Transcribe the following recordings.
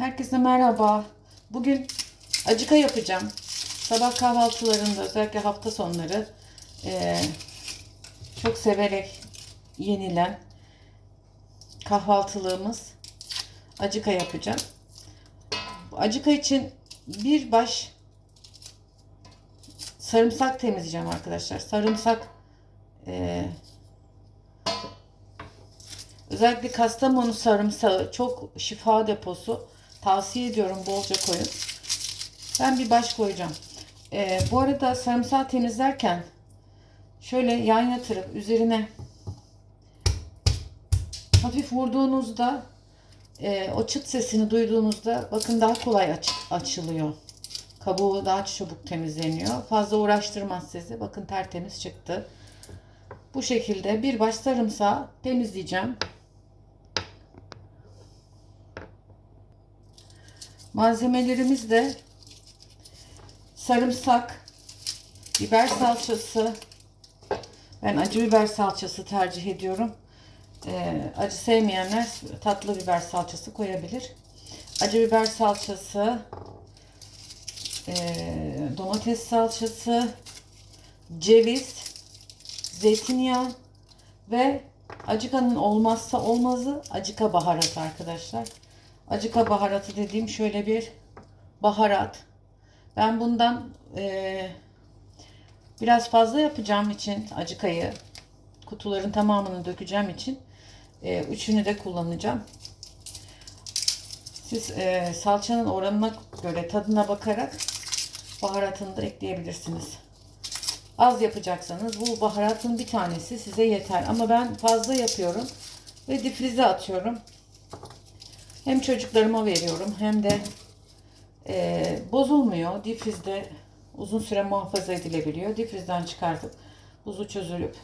Herkese merhaba. Bugün acıka yapacağım. Sabah kahvaltılarında özellikle hafta sonları eee, çok severek yenilen kahvaltılığımız acıka yapacağım. Acıka için bir baş sarımsak temizleyeceğim arkadaşlar. Sarımsak eee Özellikle Kastamonu sarımsağı çok şifa deposu. Tavsiye ediyorum bolca koyun. Ben bir baş koyacağım. Ee, bu arada sarımsağı temizlerken şöyle yan yatırıp üzerine hafif vurduğunuzda e, o çıt sesini duyduğunuzda bakın daha kolay aç- açılıyor. Kabuğu daha çabuk temizleniyor. Fazla uğraştırmaz sizi. Bakın tertemiz çıktı. Bu şekilde bir baş sarımsağı temizleyeceğim. Malzemelerimiz de sarımsak, biber salçası. Ben acı biber salçası tercih ediyorum. Ee, acı sevmeyenler tatlı biber salçası koyabilir. Acı biber salçası, ee, domates salçası, ceviz, zeytinyağı ve acıkanın olmazsa olmazı acıka baharatı arkadaşlar. Acıka baharatı dediğim şöyle bir baharat. Ben bundan eee, biraz fazla yapacağım için acıkayı kutuların tamamını dökeceğim için eee, üçünü de kullanacağım. Siz eee, salçanın oranına göre tadına bakarak baharatını da ekleyebilirsiniz. Az yapacaksanız bu baharatın bir tanesi size yeter. Ama ben fazla yapıyorum ve difrize atıyorum. Hem çocuklarıma veriyorum hem de e, bozulmuyor. Difrizde uzun süre muhafaza edilebiliyor. Difrizden çıkartıp buzu çözülüp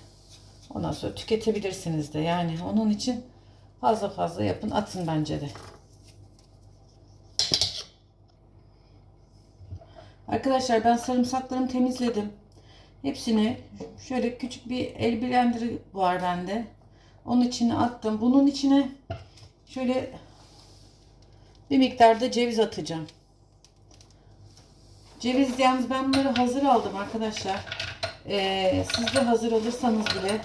ondan sonra tüketebilirsiniz de. Yani onun için fazla fazla yapın atın bence de. Arkadaşlar ben sarımsaklarımı temizledim. Hepsini şöyle küçük bir el blenderi var bende. Onun içine attım. Bunun içine şöyle bir miktarda ceviz atacağım. Ceviz yalnız ben bunları hazır aldım arkadaşlar. Ee, siz de hazır alırsanız bile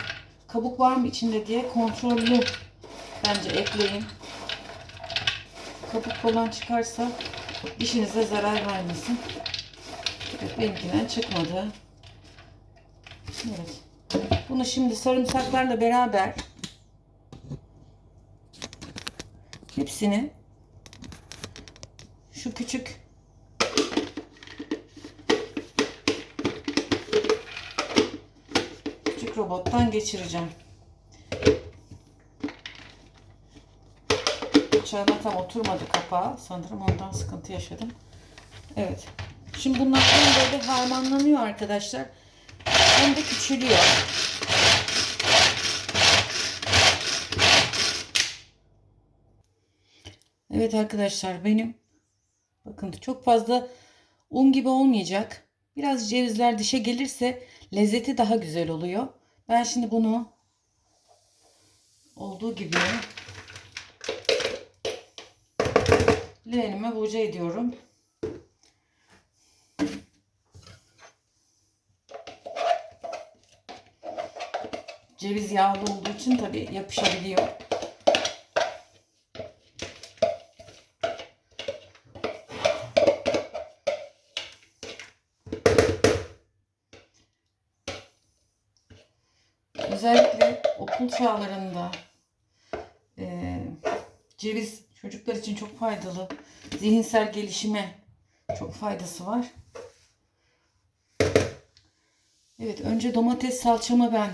kabuk var mı içinde diye kontrollü bence ekleyin. Kabuk falan çıkarsa dişinize zarar vermesin. Evet benimkinden çıkmadı. Evet. Bunu şimdi sarımsaklarla beraber hepsini şu küçük küçük robottan geçireceğim. Bıçağına tam oturmadı kapağı. Sanırım ondan sıkıntı yaşadım. Evet. Şimdi bunlar hem böyle harmanlanıyor arkadaşlar. Hem de küçülüyor. Evet arkadaşlar benim bakın çok fazla un gibi olmayacak. Biraz cevizler dişe gelirse lezzeti daha güzel oluyor. Ben şimdi bunu olduğu gibi leğenime boca ediyorum. Ceviz yağlı olduğu için tabi yapışabiliyor. Özellikle okul çağlarında e, ceviz çocuklar için çok faydalı. Zihinsel gelişime çok faydası var. Evet önce domates salçamı ben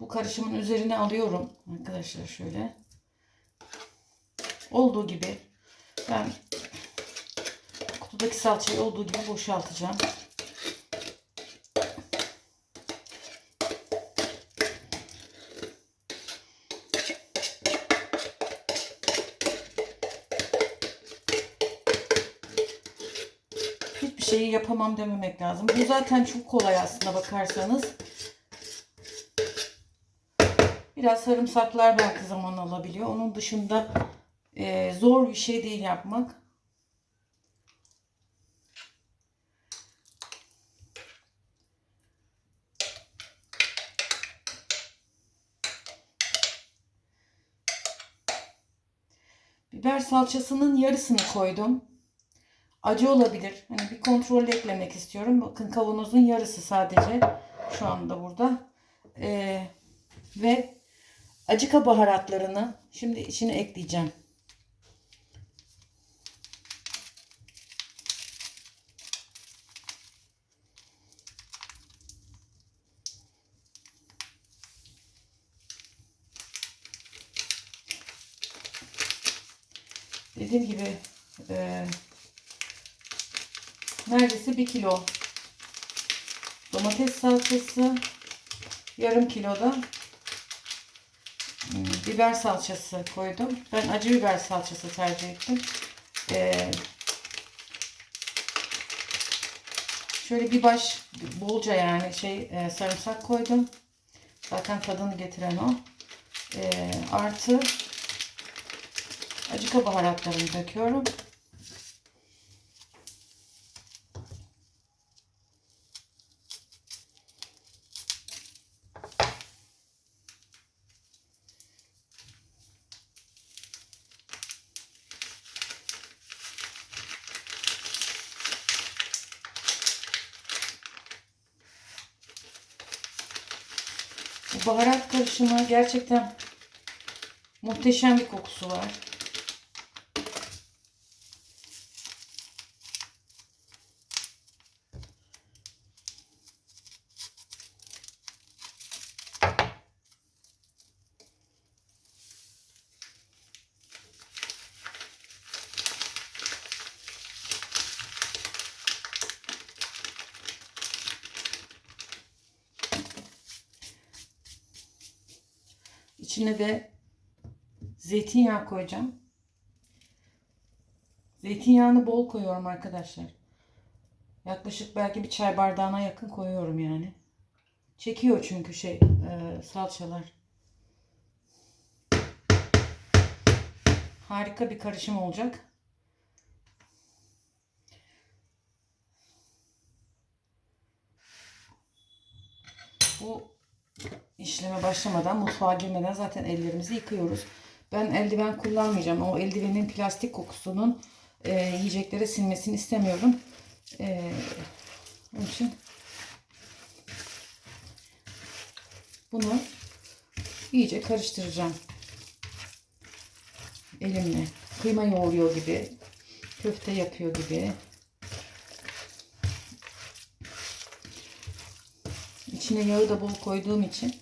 bu karışımın üzerine alıyorum. Arkadaşlar şöyle. Olduğu gibi ben kutudaki salçayı olduğu gibi boşaltacağım. Yapamam dememek lazım. Bu zaten çok kolay aslında bakarsanız. Biraz sarımsaklar belki zaman alabiliyor. Onun dışında Ee, zor bir şey değil yapmak. Biber salçasının yarısını koydum. Acı olabilir. Hani bir kontrol eklemek istiyorum. Bakın kavanozun yarısı sadece şu anda burada. Ee, ve acıka baharatlarını şimdi içine ekleyeceğim. Dediğim gibi e, neredeyse bir kilo domates salçası yarım kiloda hmm, biber salçası koydum. Ben acı biber salçası tercih ettim. E, şöyle bir baş bolca yani şey e, sarımsak koydum. Zaten tadını getiren o. E, artı Acıka baharatlarını döküyorum. Baharat karışımı gerçekten muhteşem bir kokusu var. İçine de zeytinyağı koyacağım. Zeytinyağını bol koyuyorum arkadaşlar. Yaklaşık belki bir çay bardağına yakın koyuyorum yani. Çekiyor çünkü şey e, salçalar. Harika bir karışım olacak. Bu işleme başlamadan, mutfağa girmeden zaten ellerimizi yıkıyoruz. Ben eldiven kullanmayacağım. O eldivenin plastik kokusunun e, yiyeceklere sinmesini istemiyorum. E, onun için bunu iyice karıştıracağım. Elimle. Kıyma yoğuruyor gibi. Köfte yapıyor gibi. İçine yağı da bol koyduğum için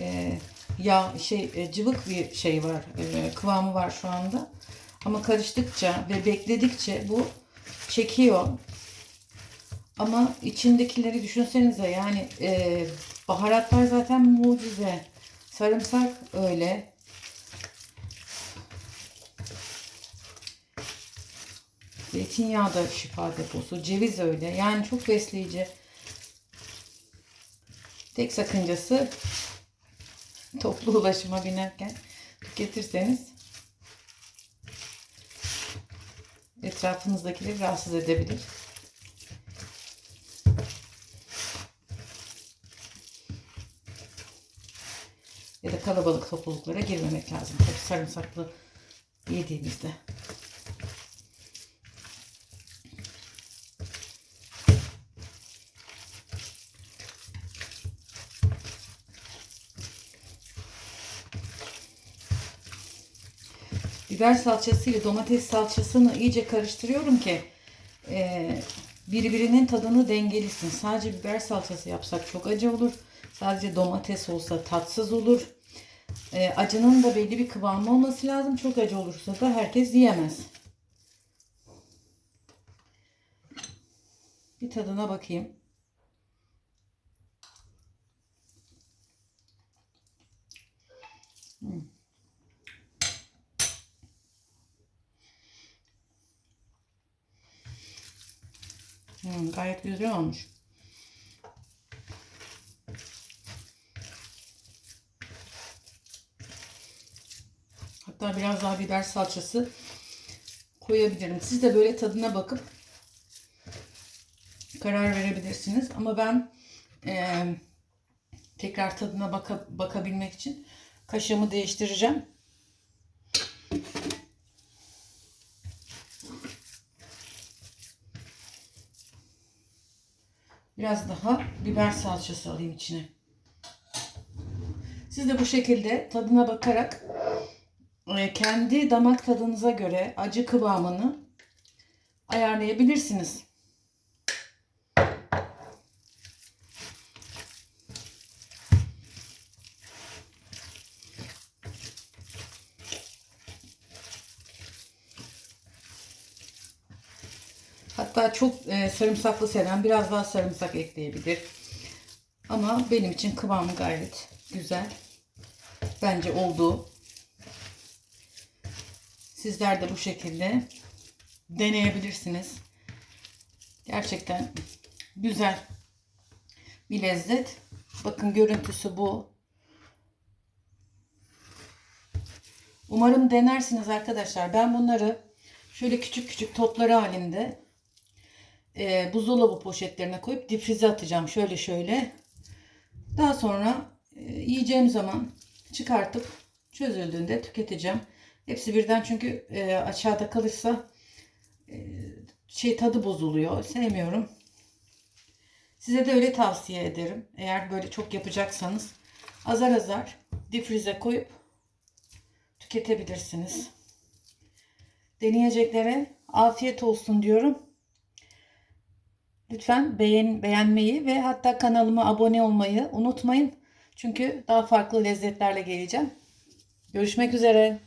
e, yağ şey e, cıvık bir şey var. E, kıvamı var şu anda. Ama karıştıkça ve bekledikçe bu çekiyor. Ama içindekileri düşünsenize yani e, baharatlar zaten mucize. Sarımsak öyle. Zeytinyağı da şifa deposu. Ceviz öyle. Yani çok besleyici. Tek sakıncası toplu ulaşıma binerken tüketirseniz etrafınızdakileri rahatsız edebilir. Ya da kalabalık topluluklara girmemek lazım. Tabii sarımsaklı yediğimizde. Biber salçası ile domates salçasını iyice karıştırıyorum ki e, birbirinin tadını dengelisin. Sadece biber salçası yapsak çok acı olur. Sadece domates olsa tatsız olur. E, acının da belli bir kıvamı olması lazım. Çok acı olursa da herkes yiyemez. Bir tadına bakayım. Hmm. Hmm, gayet güzel olmuş. Hatta biraz daha biber salçası koyabilirim. Siz de böyle tadına bakıp karar verebilirsiniz. Ama ben eee, tekrar tadına baka, bakabilmek için kaşığımı değiştireceğim. Biraz daha biber salçası alayım içine. Siz de bu şekilde tadına bakarak e, kendi damak tadınıza göre acı kıvamını ayarlayabilirsiniz. Çok e, sarımsaklı seven biraz daha sarımsak ekleyebilir. Ama benim için kıvamı gayet güzel. Bence oldu. Sizler de bu şekilde deneyebilirsiniz. Gerçekten güzel bir lezzet. Bakın görüntüsü bu. Umarım denersiniz arkadaşlar. Ben bunları şöyle küçük küçük topları halinde e, buzdolabı poşetlerine koyup difrize atacağım. Şöyle şöyle. Daha sonra e, yiyeceğim zaman çıkartıp çözüldüğünde tüketeceğim. Hepsi birden çünkü e, aşağıda kalırsa e, şey tadı bozuluyor. Sevmiyorum. Size de öyle tavsiye ederim. Eğer böyle çok yapacaksanız azar azar difrize koyup tüketebilirsiniz. Deneyeceklere afiyet olsun diyorum. Lütfen beğen, beğenmeyi ve hatta kanalıma abone olmayı unutmayın. Çünkü daha farklı lezzetlerle geleceğim. Görüşmek üzere.